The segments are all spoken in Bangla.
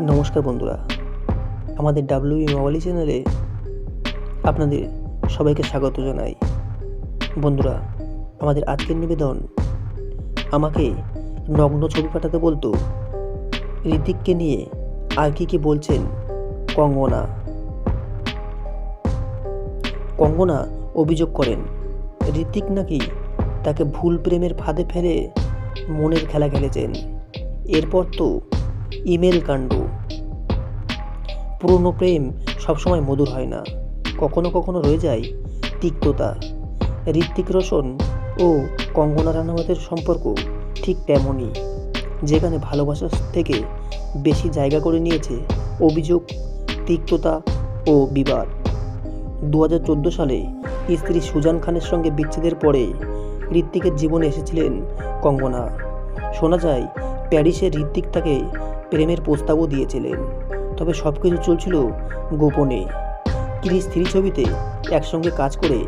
নমস্কার বন্ধুরা। আমাদের ডাব্লিউ মোবাইল চ্যানেলে আপনাদের সবাইকে স্বাগত জানাই। বন্ধুরা, আমাদের আজকের নিবেদন, আমাকে নগ্ন ছবি পাঠাতে বলতো ঋতিককে নিয়ে আর কি কি বলছেন কঙ্গনা। কঙ্গনা অভিযোগ করেন ঋতিক নাকি তাকে ভুল প্রেমের ফাঁদে ফেলে মনের খেলা খেলেছেন। এরপর তো ইমেল কাণ্ড পুরনো প্রেম সবসময় মধুর হয় না। কখনো কখনো রয়ে যায় তিক্ততা। ঋত্বিক রোশন ও কঙ্গনা রানাওয়াতের সম্পর্ক ঠিক তেমনই, যেখানে ভালোবাসা থেকে বেশি জায়গা করে নিয়েছে অভিযোগ, তিক্ততা ও বিবাদ। দু চোদ্দ সালে স্ত্রী সুজান খানের সঙ্গে বিচ্ছেদের পরে ঋত্বিকের জীবনে এসেছিলেন কঙ্গনা। শোনা যায়, প্যারিসে ঋত্বিক তাকে প্রেমের প্রস্তাবও দিয়েছিলেন। তবে সব কিছু চলছিল গোপনে ক্রিস থ্রি ছবিতে একসঙ্গে কাজ করে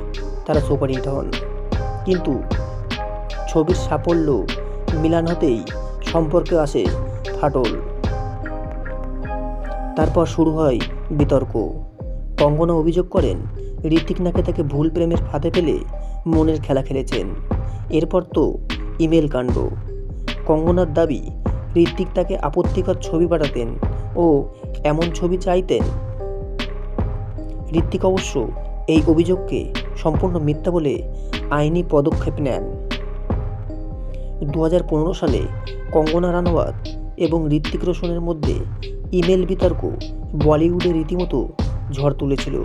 তারা সুপারহিট হন কিন্তু ছবির সাফল্য মিলান হতেই সম্পর্কে আসে ফাটল। তারপর শুরু হয় বিতর্ক। কঙ্গনা অভিযোগ করেন ঋতিক নাকি তাকে ভুল প্রেমের ফাঁদে ফেলে মনের খেলা খেলেছেন। এরপর তো ইমেল কাণ্ড। কঙ্গনার দাবি, ঋত্বিক তাকে আপত্তিকর ছবি পাঠাতেন ও এমন ছবি চাইতেন? ঋত্বিক অবশ্য এই অভিযোগকে সম্পূর্ণ মিথ্যা বলে আইনি পদক্ষেপ নেন। দু হাজার পনেরো সালে কঙ্গনা রানাওয়াত এবং ঋত্বিক রোশনের মধ্যে ইমেল বিতর্ক বলিউডে রীতিমতো ঝড় তুলেছিল।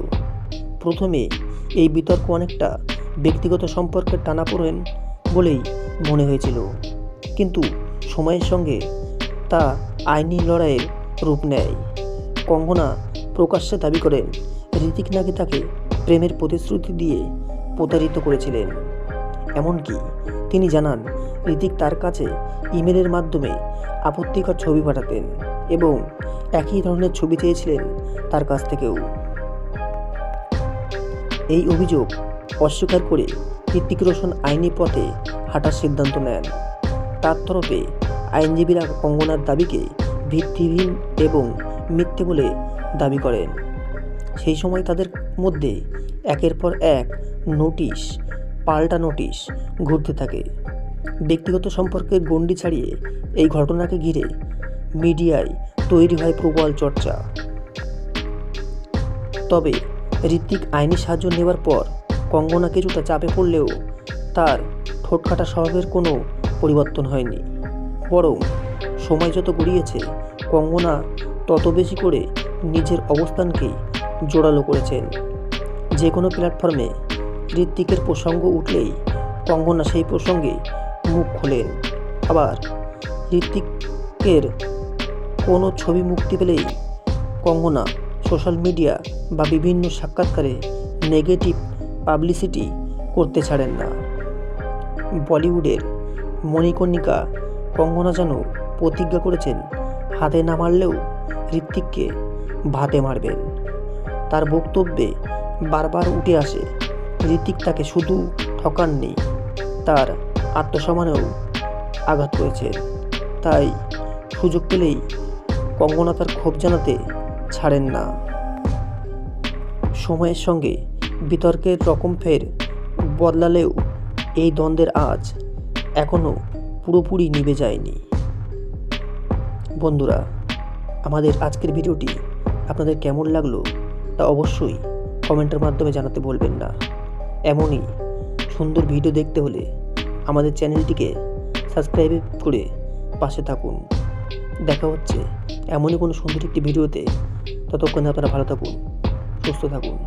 প্রথমে এই বিতর্ক অনেকটা ব্যক্তিগত সম্পর্কের টানাপোড়েন বলেই মনে হয়েছিল। কিন্তু সময়ের সঙ্গে তা আইনি লড়াইয়ের রূপ নেয়। কঙ্গনা প্রকাশ্যে দাবি করেন ঋতিক নাকি তাকে প্রেমের প্রতিশ্রুতি দিয়ে প্রতারিত করেছিলেন। এমনকি তিনি জানান ঋতিক তার কাছে ইমেলের মাধ্যমে আপত্তিকর ছবি পাঠাতেন এবং একই ধরনের ছবি চেয়েছিলেন তার কাছ থেকেও। এই অভিযোগ অস্বীকার করে ঋত্বিক রোশন আইনি পথে হাঁটার সিদ্ধান্ত নেন। তার তরফে আইনজীবীরা কঙ্গনার দাবিকে ভিত্তিহীন এবং মিথ্যে বলে দাবি করেন। সেই সময় তাদের মধ্যে একের পর এক নোটিশ, পাল্টা নোটিশ ঘুরতে থাকে। ব্যক্তিগত সম্পর্কের গণ্ডি ছাড়িয়ে এই ঘটনাকে ঘিরে মিডিয়ায় তৈরি হয় প্রবল চর্চা। তবে ঋত্বিক আইনি সাহায্য নেওয়ার পর কঙ্গনা কিছুটা চাপে পড়লেও তার ঠোঁটকাটা স্বভাবের কোনো পরিবর্তন হয়নি। বরং সময় যত গড়িয়েছে, কঙ্গনা তত বেশি করে নিজের অবস্থানকেই জোরালো করেছেন। যে কোনো প্ল্যাটফর্মে ঋত্বিকের প্রসঙ্গ উঠলেই কঙ্গনা সেই প্রসঙ্গে মুখ খোলেন। আবার ঋত্বিকের কোনো ছবি মুক্তি পেলেই কঙ্গনা সোশ্যাল মিডিয়া বা বিভিন্ন সাক্ষাৎকারে নেগেটিভ পাবলিসিটি করতে ছাড়েন না। বলিউডের মণিকর্ণিকা কঙ্গনা যেন প্রতিজ্ঞা করেছেন, হাতে না মারলেও ঋত্বিককে ভাতে মারবেন। তার বক্তব্যে বারবার উঠে আসে, ঋত্বিক তাকে শুধু ঠকাননি, তার আত্মসম্মানেও আঘাত করেছে। তাই সুযোগ পেলেই কঙ্গনা তার ক্ষোভ জানাতে ছাড়েন না। সময়ের সঙ্গে বিতর্কের রকম ফের বদলালেও এই দ্বন্দ্বের আজ এখনও পুরোপুরি নিভে যায়নি। বন্ধুরা, আমাদের আজকের ভিডিওটি আপনাদের কেমন লাগল তা অবশ্যই কমেন্টের মাধ্যমে জানাতে বলবেন না। এমনই সুন্দর ভিডিও দেখতে হলে আমাদের চ্যানেলটিকে সাবস্ক্রাইব করে পাশে থাকুন। দেখা হচ্ছে এমনই কোনো সুন্দর একটি ভিডিওতে। ততক্ষণে আপনারা ভালো থাকুন, সুস্থ থাকুন।